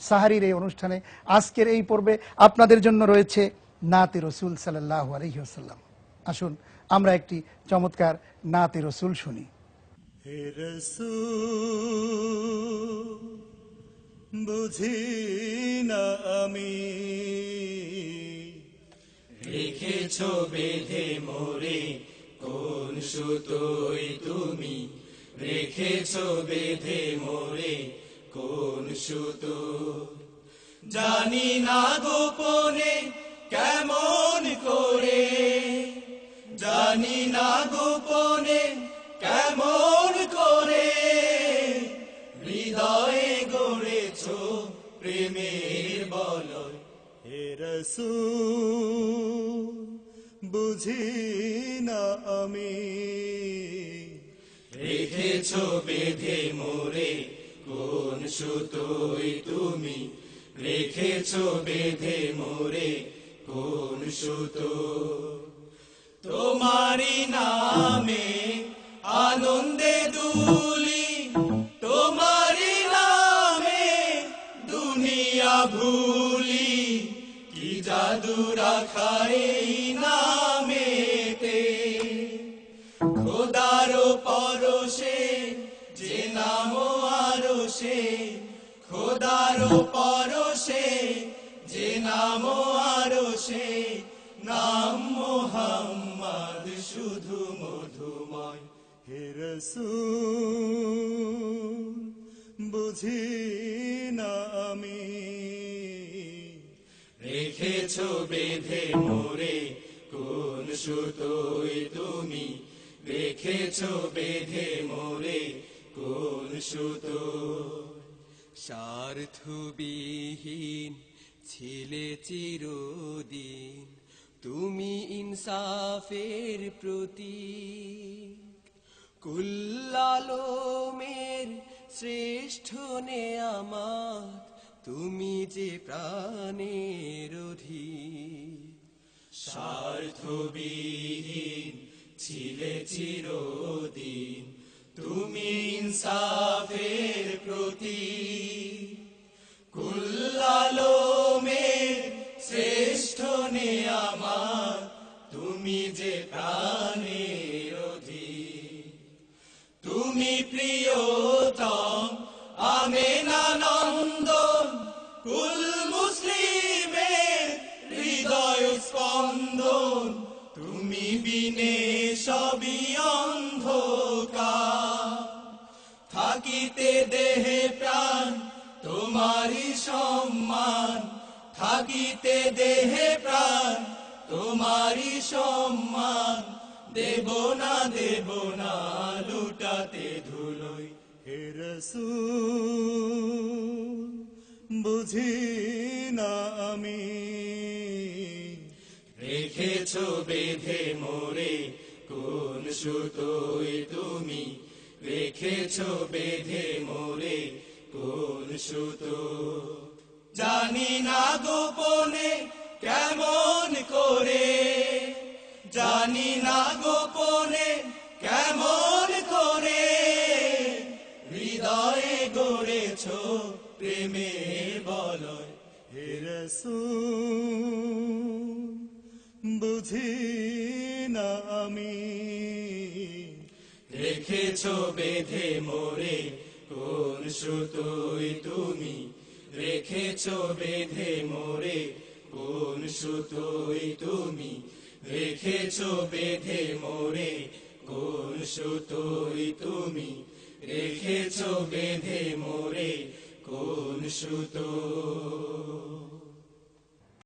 সাহারির এই অনুষ্ঠানে। আজকের এই পর্বে আপনাদের জন্য রয়েছে নাতে রসুল সাল্লাহ আলহিহাসাল্লাম আসুন আমরা একটি চমৎকার নাতে রসুল শুনি। রসূল, বুঝি না আমি? রেখেছ বেঁধে মোরে কোন সুতোই তুমি? রেখেছ বেঁধে মোরে কোন সুতো? জানি না গোপনে কেমন করে। জানি না গোপনে কেমন করে। হৃদয়ে গড়েছ প্রেমের বলয় হে রসূল, বুঝি না আমি? রেখেছ বেঁধে মোরে কোন সুতোই তুমি রেখেছ বেঁধে মোরে? কোন সুতো? তোমারি নামে আনন্দে দুলি তোমারি নামে দুনিয়া ভুলি। কি জাদু রাখাই খোদারো পরশে যে নাম আরও সে নাম মোহাম্মদ শুধু মধুময়। হে রসূল, বুঝি না আমি? রেখেছ বেঁধে মোরে কোন সুতোই তুমি? রেখেছ বেঁধে মোরে কোন সুতো? স্বার্থবিহীন ছিলে চিরদিন। তুমি ইনসাফের প্রতি কুল্লালোমের শ্রেষ্ঠ নেয়ামাত তুমি যে প্রাণের অধীর স্বার্থবিহীন ছিলে চিরদিন। তুমি ইনসাফের প্রতি শ্রেষ্ঠ আমার, তুমি যে প্রাণের তুমি প্রিয়তম আমেনানন্দন কুল মুসলিমের হৃদয় স্পন্দন। তুমি বিনে সবই অন্ধকার। থাকিতে দেহে প্রাণ, তোমারই সম্মান। থাকিতে দেহে প্রাণ তোমারই সম্মান। দেব না দেব না লুটাতে ধুলোই হে রসূল, বুঝি না আমি। রেখেছ বেঁধে মোরে কোন সুতোই তুমি? রেখেছ বেঁধে মোরে কোন সুতো? জানি না গোপনে কেমন করে। জানি না গোপনে কেমন করে। হৃদয়ে গড়েছ প্রেমের বলয়। হে রসূল, বুঝি না আমি। রেখেছ বেঁধে মোরে কোন সুতোই তুমি রেখেছ বেঁধে মোরে, কোন সুতোই তুমি? রেখেছো বেঁধে মোরে, কোন সুতোই তুমি? রেখেছো বেঁধে মোরে, কোন সুতো